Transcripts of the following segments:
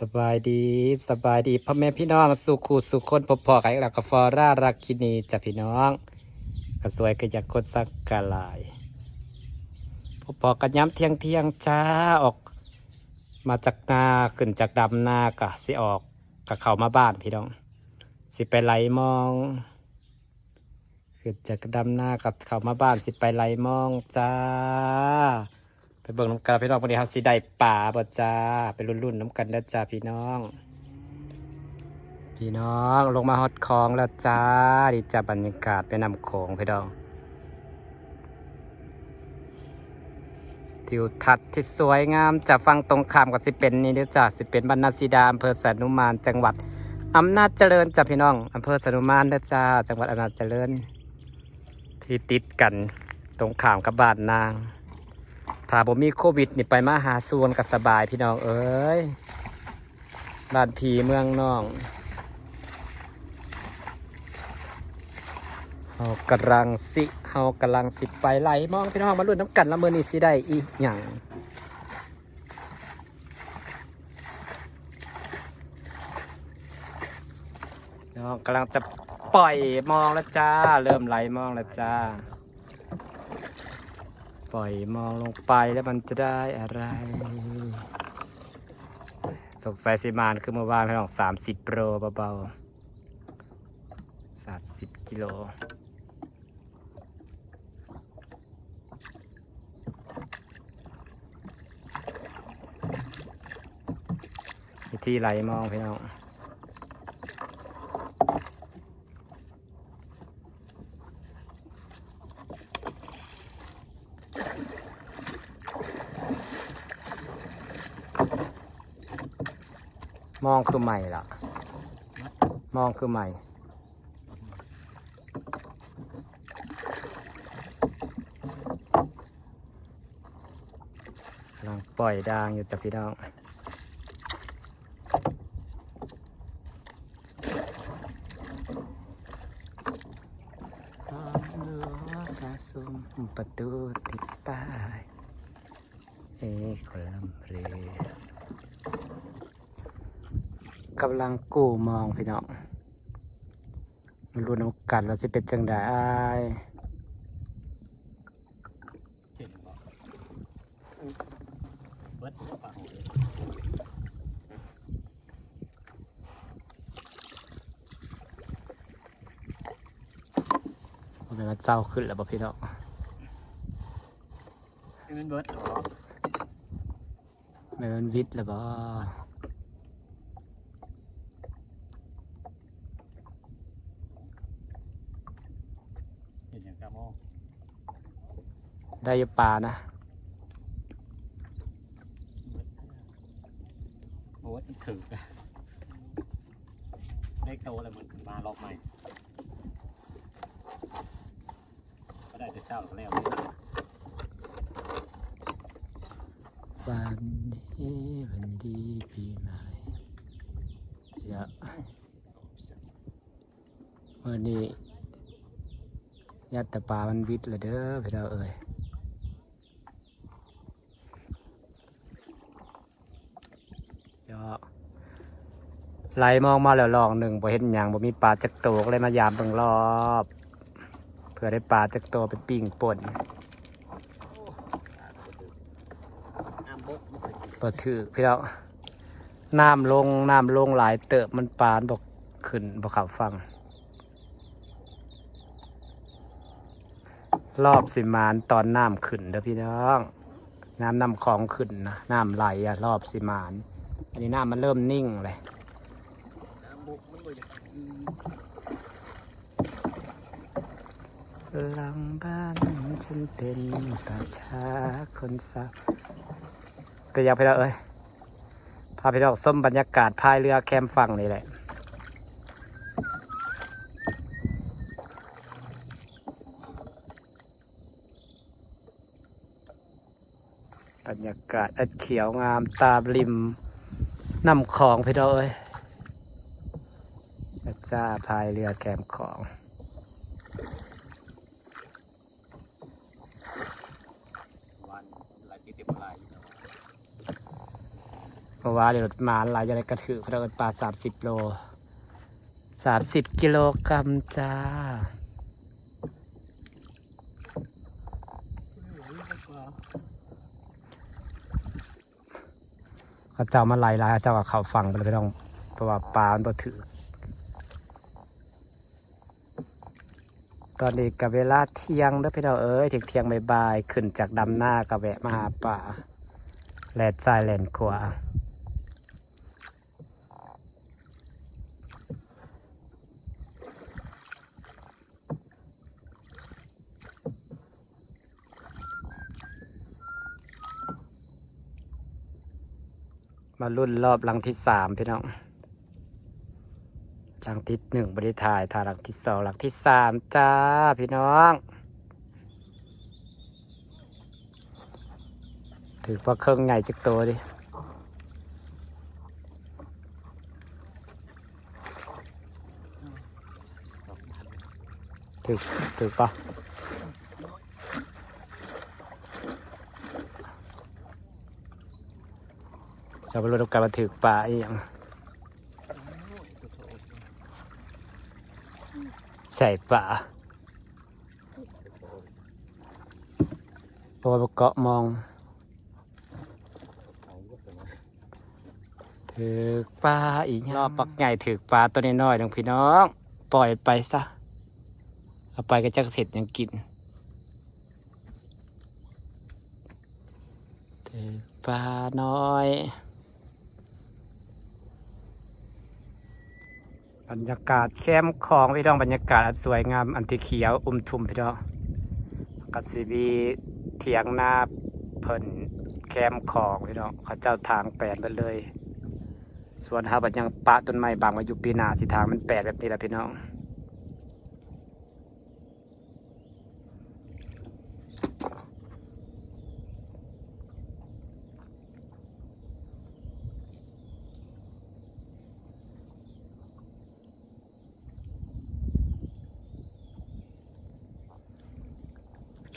สบายดีสบายดีพ่อแม่พี่น้องสุขูสุขคนพบพอกันอีกแล้วกับฟอร่ารักกินีจ้ะพี่น้องก็สวยก็อยากกดสักกะลายพบพอกันย้ำเที่ยงเที่ยงจ้าออก มาจากนาขึ้นจากดำนากะสิออกกะเข้ามาบ้านพี่น้อง สิไปไล่มองขึ้นจากดำนากับเข้ามาบ้านสิไปไล่มองจ้า ไปเบิ่งน้ำกันพี่น้องวันนี้เขาสิได้ป่าบ่จ้าไปรุ่นๆน้ำกันนะจ้าพี่น้อง พี่น้องลงมาฮอดคลองแล้วจ้าดีจ้าบรรยากาศไปนำโขงพี่น้อง ทิวทัศน์ที่สวยงามจากฟังตรงข้ามกับสิเป็นนี่เด้อจ้าสิเป็นบรรณาสีดาอำเภอสานุมานจังหวัดอำนาจเจริญจ้าพี่น้องอำเภอสานุมานเด้อจ้าจังหวัดอำนาจเจริญ ที่ติดกันตรงข้ามกับบ้านนาง ถ้าผมมีโควิดนี่ไปมาหาส่วนกับสบายพี่น้องเอ้ยบ้านพีเมืองน้องเฮากำลังสิเฮากำลังสิไปไหลมองพี่น้องมาลุ้นน้ำกันละเมือนี่สิได้อีหยังพี่น้องกำลังจะปล่อยมองแล้วจ้า เริ่มไหลมองแล้วจ้า ปล่อยมองลงไปแล้วมันจะได้อะไร สงสัยสิมานคือเมื่อวานพี่น้องสามสิบโลเบาๆสามสิบกิโลวิธีไหลมองพี่น้อง มองคือใหม่ล่ะ มองคือใหม่กำลังปล่อยดางอยู่จ้ะพี่น้องประตูติดป้ายเอ้คนลำเรือ กำลังกู้มองพี่น้องมันรู้น้ำกันแล้วจะเป็นจังไดเห็นบ่เบิดหัวปลาหูเลยมันเป็นว่าเจ้าขึ้นแล้วบ่พี่น้องให้มันเบิดเหรอไม่มันวิทย์แล้วบ่ เห็นอย่างกะโม ได้อยู่ป่านะโอ้ยมันถืออะเลขโตแล้วมันขึ้นมารอบใหม่ ก็ได้แต่เศร้าก็แล้ววันดีวันดีปีใหม่เดี๋ยวเมื่อนี้ยัดแต่ป่ามันวิทย์เลยเด้อพี่น้องเอ้ย เดี๋ยว ไหลมองมาแล้วลองหนึ่งบ่เห็นหยังบ่มีปลาจักโตก็เลยมายามเบิ่งรอบเพื่อได้ปลาจักโตไปปิ้งป่นน้ำบกมันเคยกินบ่ถือพี่น้องน้ำลงน้ำลงหลายเติบมันปานบอกขึ้นบ่เขับฟัง รอบสิมานตอนน้ำขึ้นเด้อพี่น้อง น้ำน้ำคลองขึ้นนะน้ำไหลอะรอบสิมาน อันนี้น้ำมันเริ่มนิ่งเลย น้ำบกมันบ่อยากกิน หลังบ้านฉันเป็นป่าช้าคนเศร้าก็อยากไปแล้วเอ้ยพาไปดอกส้มบรรยากาศพายเรือแคมป์ฝั่งนี่แหละบรรยากาศอันเขียวงามตามริมน้ำคลองพี่น้องเอ้ยจ้าพายเรือแคมป์ของ วันหลายปีเต็มหลายอยู่แล้ว ราะว่าเดี๋ยวมาหลายจะได้กระถือเราปลาสามสิบโลสามสิบกิโลกรัมจ้าเขาเจ้ามาไล่ลายเขาเจ้ากับเขาฟังไปเลยไม่ต้องเพราะว่าปลามันบ่ถือ ตอนนี้กับเวลาเที่ยงเด้อพี่น้องเอ้ยถึงเที่ยงบ่ายๆขึ้นจากดำหน้ากับแวะมาหาป่าแหลดซ้ายแลนขวา มารุ่นรอบหลังที่สามพี่น้องหลังที่หนึ่งบริถ่ายถ่ายหลังที่สองหลังที่สามจ้าพี่น้อง ถือว่าเครื่องใหญ่จักตัวดิถือถือปะ เราไปรู้กันมาถือปลาอีกอย่างใส่ป่าเพราะว่าเกาะมองถือปลาอีกรอบปักใหญ่ถือปลาตัวน้อยๆน้องพี่น้อง ปล่อยไปซะ เอาไปก็จะเสร็จยังกินถือปลาน้อย บรรยากาศแคมป์ของพี่น้องบรรยากาศสวยงามอันที่เขียวอุ้มทุ่มพี่น้องกสีบีเถียงหน้าเพิ่นแคมป์ของพี่น้องเขาเจ้าทางแปดไปเลย ส่วนฮาบัดยังปะต้นไม้บางไว้อยู่ปีหน้าสิทางมันแปดแบบนี้แหละพี่น้อง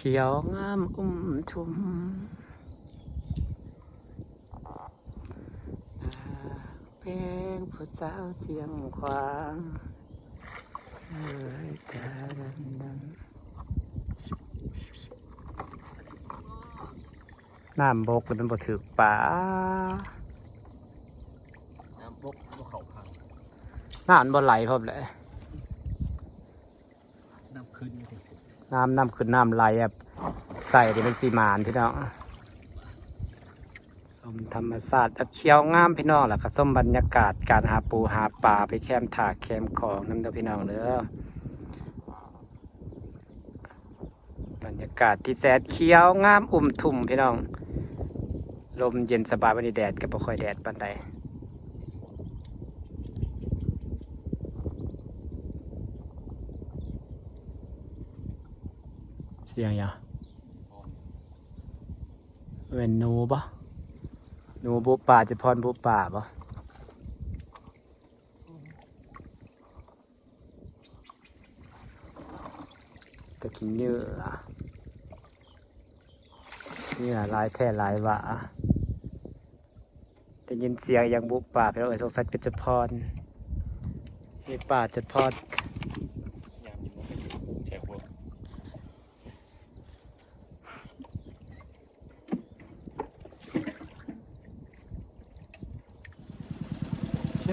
เขียวงามอุ้มทุ่มเพลงผู้สาวเสียงควางสวยตาดำดำน้ำบกหรือมันบ่ถือป่าน้ำบกบ่เขาพังน้ำมันบ่ไหลพร้อมเลย น้ำขึ้นสิ น้ำน้ำคือน้ำไหลแบบใส่ที่เป็นสีมานพี่น้องสมธรรมศาสตร์เขียวงามพี่น้องแหละก็ส้มบรรยากาศการหาปูหาปลาไปแคมถากแคมของน้ำเด้อพี่น้องเด้อบรรยากาศที่แสนเขียวงามอุ่มทุ่มพี่น้อง ลมเย็นสบายวันนี้แดดก็บ่ค่อยแดดปานใด สียงยังเป็นหนูปะหนูบุป่าจะพรบุป่าปะตะกินเนื้อเนื้อหลายแท่หลายวาได้ยินเสียงอย่างบุป่าไปแล้วเอ้ยสงสัยเป็นจะพรมีป่าจะพร ยามนี้มันเป็นแช่หัว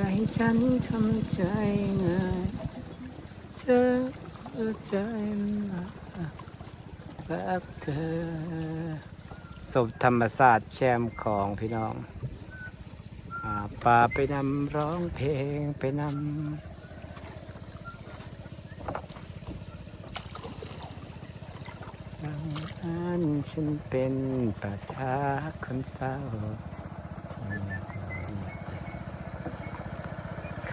ใจฉันทำใจง่ายเธอใจมารักเธอสมธรรมศาสตร์แชมของพี่น้องป่าไปนำร้องเพลงไปนำดังนั้นฉันเป็นประชาคนเศร้า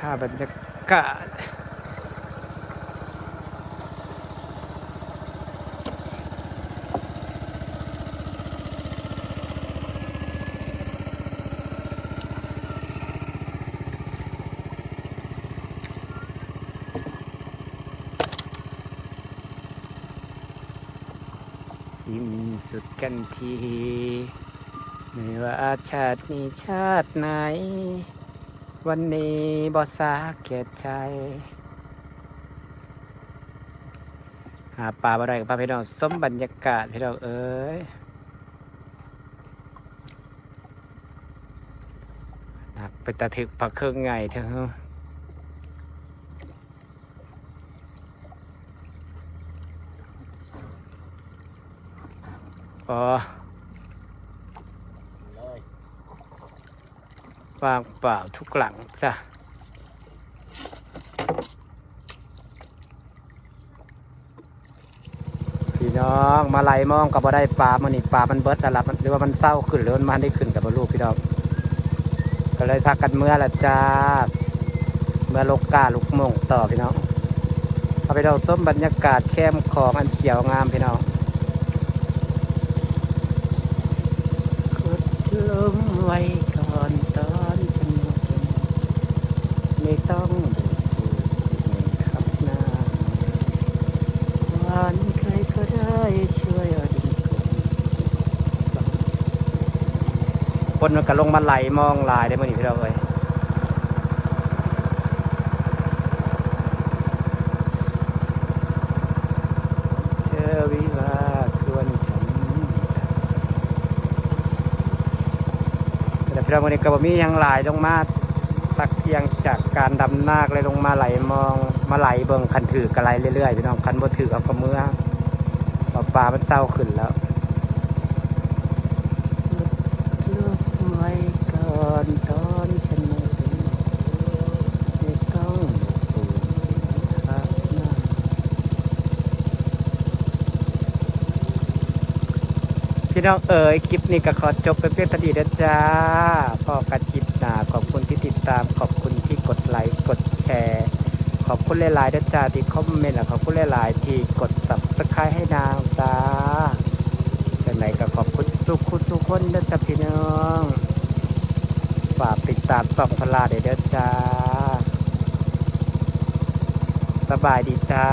าบรรยากาศสิ้นสุดกันที ไม่ว่าชาตินี้ชาติไหน วันนี้บ่สาเกตใจหาปลาบ่ได้กับปลาพี่น้องสมบรรยากาศพี่น้องเอ้ยหนักไปตะถึกผักเครื่องไงเถอะอ๋อ เลย วางเปล่าทุกหลังจ้ะพี่น้องมาไล่มองกับบ่ได้ปลามันนี่ปลามันเบิดแล้วล่ะมันหรือว่ามันเศร้าขึ้นหรือมันมาได้ขึ้นกับบ่รู้พี่น้องก็เลยพักกันเมื่อละจ้าเมื่อลกกาลูกมงต่อพี่น้องพาไปเราส้มบรรยากาศแคมของอันเขียวงามพี่น้องกดลมไว้ก่อนตอนฉันหมดลม ไม่ต้องดูสิ่งทับหน้าวันใครก็ได้ช่วยอดินกลมคนมันก็ลงมาไหลมองลายได้มื่อนี้พี่เราเลยเชอวิวาควรฉันแต่พี่เราวันนี้ก็บ่มียังหลายลงมา ตักเกียงจากการดำนาคเลยลงมาไหลมองมาไหลเบิ่งคันถือกระไรเรื่อยๆพี่น้องคันบ่ถือเอากระเมือปลาปลามันเศร้าขึ้นแล้วลุกไว้ก่อนตอนฉันไม่เป็นไม่ต้องปูสิทักหน้า พี่น้องเอ๋ยคลิปนี้ก็ขอจบไปเพียงเท่านี้นะจ้าพอกันคลิปหนาขอบคุณที่ติดตามขอบคุณที่กดไลค์กดแชร์ ขอบคุณหลายๆนะจ้าที่คอมเมนต์และขอบคุณหลายๆที่กด subscribe ให้นางจ้าจากไหนก็ขอบคุณสุขุสุขคนนะจ้าพี่น้องฝากติดตามส่องพลาเด้อจ้าสบายดีจ้า